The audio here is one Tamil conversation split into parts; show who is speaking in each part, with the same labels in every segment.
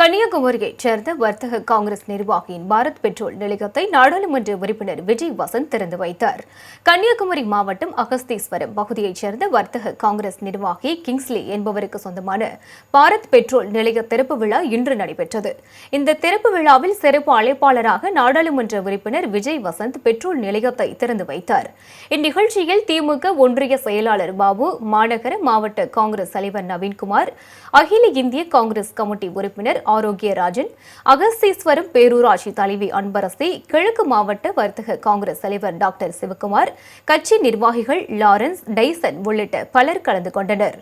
Speaker 1: கன்னியாகுமரியைச் சேர்ந்த வர்த்தக காங்கிரஸ் நிர்வாகியின் பாரத் பெட்ரோல் நிலையத்தை நாடாளுமன்ற உறுப்பினர் விஜய் வசந்த் திறந்து வைத்தார். கன்னியாகுமரி மாவட்டம் அகஸ்தீஸ்வரம் பகுதியைச் சேர்ந்த வர்த்தக காங்கிரஸ் நிர்வாகி கிங்ஸ்லி என்பவருக்கு சொந்தமான பாரத் பெட்ரோல் நிலைய திறப்பு விழா இன்று நடைபெற்றது. இந்த திறப்பு விழாவில் சிறப்பு அழைப்பாளராக நாடாளுமன்ற உறுப்பினர் விஜய் வசந்த் பெட்ரோல் நிலையத்தை திறந்து வைத்தார். இந்நிகழ்ச்சியில் திமுக ஒன்றிய செயலாளர் பாபு மாநகர மாவட்ட காங்கிரஸ் தலைவர் நவீன்குமார் அகில இந்திய காங்கிரஸ் கமிட்டி உறுப்பினர் ஆரோக்கியராஜன் அகஸ்தீஸ்வரம் பேரூராட்சி தலைவி அன்பரசி கிழக்கு மாவட்ட வர்த்தக காங்கிரஸ் தலைவர் டாக்டர் சிவகுமார் கட்சி நிர்வாகிகள் லாரன்ஸ் டைசன் உள்ளிட்ட பலர் கலந்து கொண்டனர்.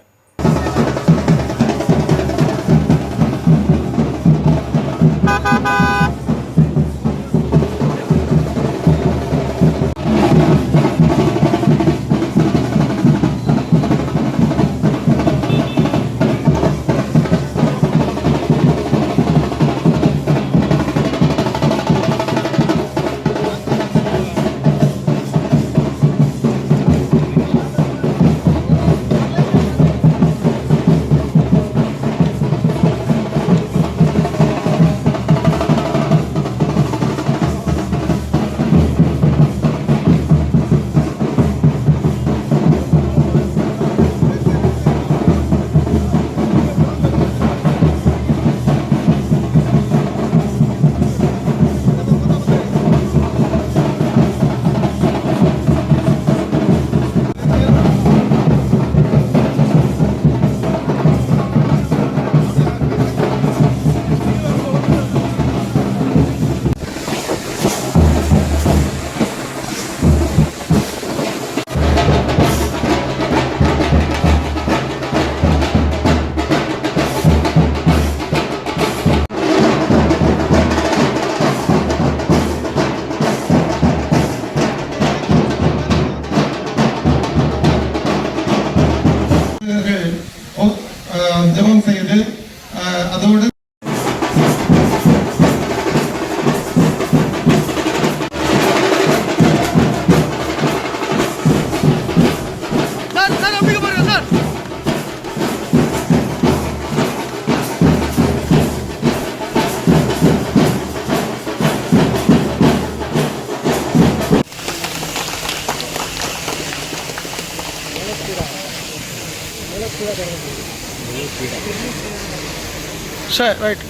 Speaker 2: Sir right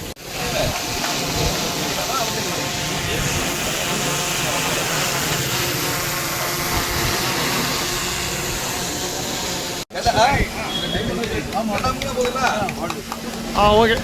Speaker 2: uh okay